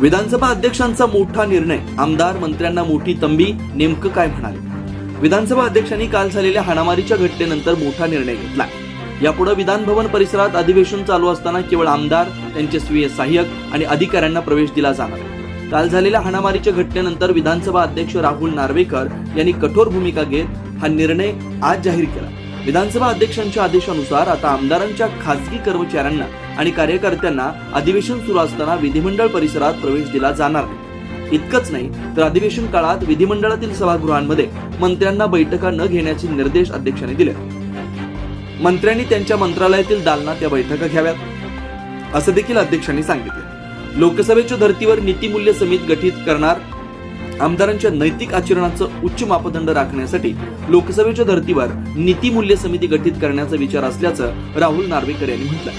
विधानसभा अध्यक्षांचा मोठा निर्णय आमदार मंत्र्यांना मोठी तंबी नेमकं काय म्हणाले? विधानसभा अध्यक्षांनी काल झालेल्या हाणामारीच्या घटनेनंतर मोठा निर्णय घेतला. यापुढे विधान भवन परिसरात अधिवेशन चालू असताना केवळ आमदार त्यांचे स्वीय सहाय्यक आणि अधिकाऱ्यांना प्रवेश दिला जाणार. काल झालेल्या हाणामारीच्या घटनेनंतर विधानसभा अध्यक्ष राहुल नार्वेकर यांनी कठोर भूमिका घेत हा निर्णय आज जाहीर केला. विधानसभा अध्यक्षांच्या आदेशानुसार आता आमदारांच्या खासगी कर्मचाऱ्यांना आणि कार्यकर्त्यांना अधिवेशन सुरू असताना विधिमंडळ परिसरात प्रवेश दिला जाणार नाही. इतकंच नाही तर अधिवेशन काळात विधिमंडळातील सभागृहांमध्ये मंत्र्यांना बैठका न घेण्याचे निर्देश अध्यक्षांनी दिले. मंत्र्यांनी त्यांच्या मंत्रालयातील दालना त्या बैठका घ्याव्यात असं देखील अध्यक्षांनी सांगितले. लोकसभेच्या धर्तीवर नीतिमूल्य समिती गठीत करणार आमदारांच्या नैतिक आचरणाचं उच्च मापदंड राखण्यासाठी लोकसभेच्या धर्तीवर नीतीमूल्य समिती गठीत करण्याचा विचार असल्याचं राहुल नार्वेकर यांनी म्हटलं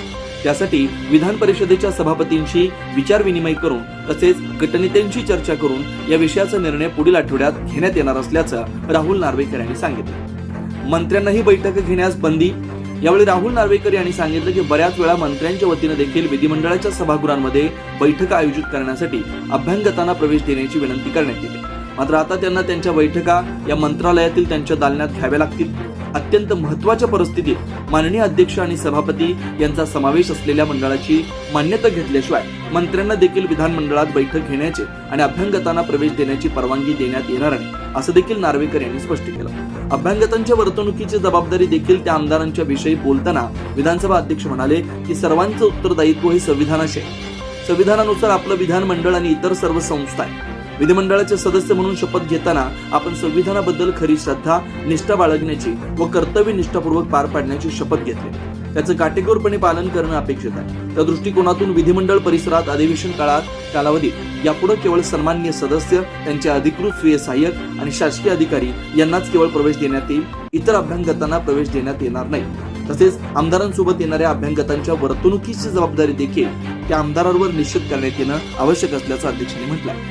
त्यासाठी विधान परिषदेच्या सभापतींशी विचारविनिमय करून तसेच गटनेत्यांशी चर्चा करून या विषयाचा निर्णय पुढील आठवड्यात घेण्यात येणार असल्याचं राहुल नार्वेकर यांनी सांगितलं. मंत्र्यांनाही बैठक घेण्यास बंदी यावेळी राहुल नार्वेकर यांनी सांगितलं की बऱ्याच वेळा मंत्र्यांच्या वतीनं देखील विधिमंडळाच्या सभागृहांमध्ये बैठका आयोजित करण्यासाठी अभ्यंगतांना प्रवेश देण्याची विनंती करण्यात येते. मात्र आता त्यांना त्यांच्या बैठका या मंत्रालयातील त्यांच्या दालनात घ्याव्या लागतील. अत्यंत महत्त्वाच्या परिस्थितीत माननीय अध्यक्ष आणि सभापती यांचा समावेश असलेल्या मंडळाची मान्यता घेतल्याशिवाय मंत्र्यांना देखील विधानमंडळात बैठक घेण्याचे आणि अभ्यंगतांना प्रवेश देण्याची परवानगी देण्यात येणार नाही असं देखील नार्वेकर यांनी स्पष्ट केलं. अभ्यांगतांच्या वर्तणुकीची जबाबदारी देखील त्या आमदारांच्या विषयी बोलताना विधानसभा अध्यक्ष म्हणाले की सर्वांचं उत्तरदायित्व हे संविधानाचे संविधानानुसार आपलं विधानमंडळ आणि इतर सर्व संस्था आहे विधिमंडळाचे सदस्य म्हणून शपथ घेताना आपण संविधानाबद्दल खरी श्रद्धा निष्ठा बाळगण्याची व कर्तव्य निष्ठापूर्वक पार पाडण्याची शपथ घेतली. त्याचं काटेकोरपणे पालन करणं अपेक्षित आहे. त्या दृष्टिकोनातून विधिमंडळ परिसरात अधिवेशन काळात कालावधीत यापुढे केवळ सन्मान्य सदस्य त्यांचे अधिकृत स्वीय सहाय्यक आणि शासकीय अधिकारी यांनाच केवळ प्रवेश देण्यात येईल इतर अभ्यंगतांना प्रवेश देण्यात येणार नाही. तसेच आमदारांसोबत येणाऱ्या अभ्यंगतांच्या वर्तणुकीची जबाबदारी देखील त्या आमदारांवर निश्चित करण्यात येणं आवश्यक असल्याचं अध्यक्षांनी म्हटलं